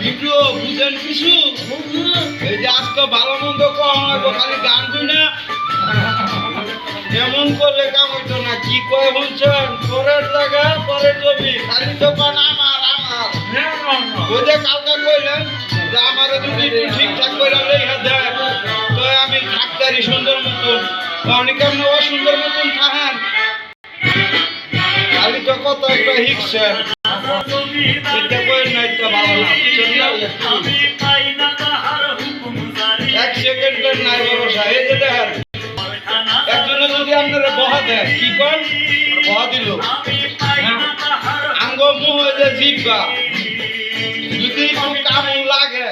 Video বুঝেন কিছু এই যে আজকে ভালো মন্দ কম খালি গান শুই না। এমন করলে কি কয় শুনছেন পরের জায়গা, পরের খালি দোকান আমার আমার। ওই যে কালকে কইলেন যে আমার যদি ঠিকঠাক করে লেখা দেয় তো আমি থাকতারি সুন্দর মতন অনেক কেমন অসুন্দর মতন থাকেন কত একটা এক সেকেন্ডের নাই ভরসা একজনে যদি আপনারা বহা দেয়, কি কন বহা দিল। আঙ্গ মুহ যে জিব্বা, যদি একটু লাগে।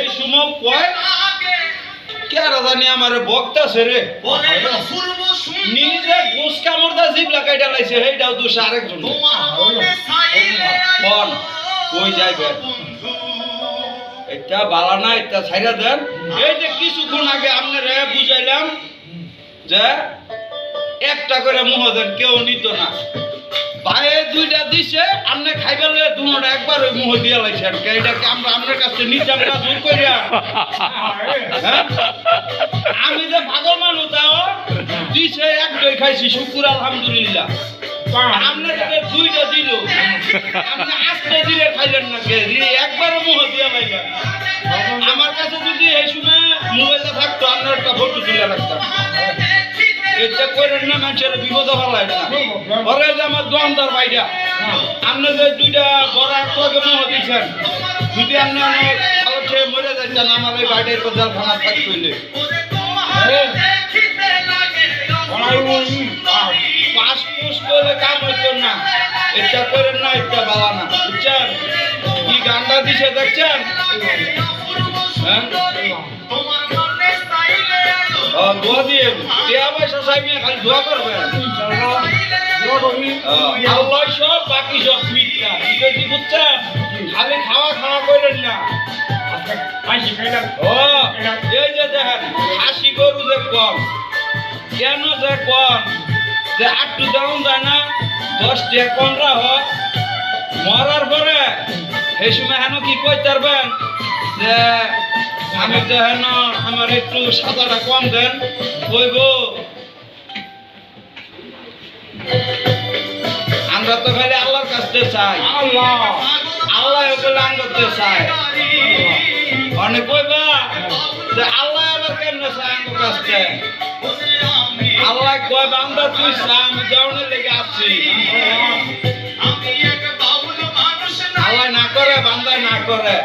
এই সময় কয়? কে রাজানি আমারে বক্তাছে রে। নিজে গোস কামড় দা জিভ লাগাই ডালাইছে সেইটাও দোষ আরেকজন বল কই যাইবে? এটা বালা না এটা ছাইরা দেন। এই যে কিছুক্ষণ আগে আপনারা বুঝাইলাম যে একটা করে মুহ দেন কেউ নিত না। পায়ে দুইটা দিছে আপনি খাইবার লয়ে দুনোটা একবার ওই মুহ দিয়ে লাইছেন। কে এটা কি আমরা আপনার কাছে নিতাম না জোর কইরা? হ্যাঁ? খাইছি, শুকুর, আলহামদুলিল্লাহ। আপনি যে দুইটা দিল খাইলেন না আমার কাছে যদি এই সময় থাকতো আপনার একটা না, মানুষের বিপদ পরে যে আমার যে দুইটা বড় দিচ্ছেন যদি আপনি ভালো ছেলে মরে যাচ্ছেন আমার এই কোথাও খানা থাকতে হইলে পাঁচ পুষ করে কাম হইতো না এটা করেন না এটা বালা না বুঝছেন কি গান্ডা দিছে দেখছেন দোয়া দিয়ে টিয়া পয়সা খালি দোয়া করবেন সব বাকি সব মিথ্যা কি খালি খাওয়া খাওয়া করেন না ও এই যে দেখেন, খাসি গরু যে কেন যে কম যে আটটু দাম যায় না দশ টাকা কমরা হয়। মরার পরে সেই সময় হেন কি কইতে পারবেন যে আমি তো হেন আমার একটু সাদাটা কম দেন কইব? আমরা তো খালি আল্লাহর কাছে চাই। আল্লাহ। আল্লাহ ওগুলো আঙ্গতে চাই। অনেক কইবা যে আল্লাহ আবার কেমনে চাই আঙ্গ কাছে? আল্লাহ কয় বান্দা তুই আমি লেগে আসছি। আল্লাহ না করে বান্দা না করে।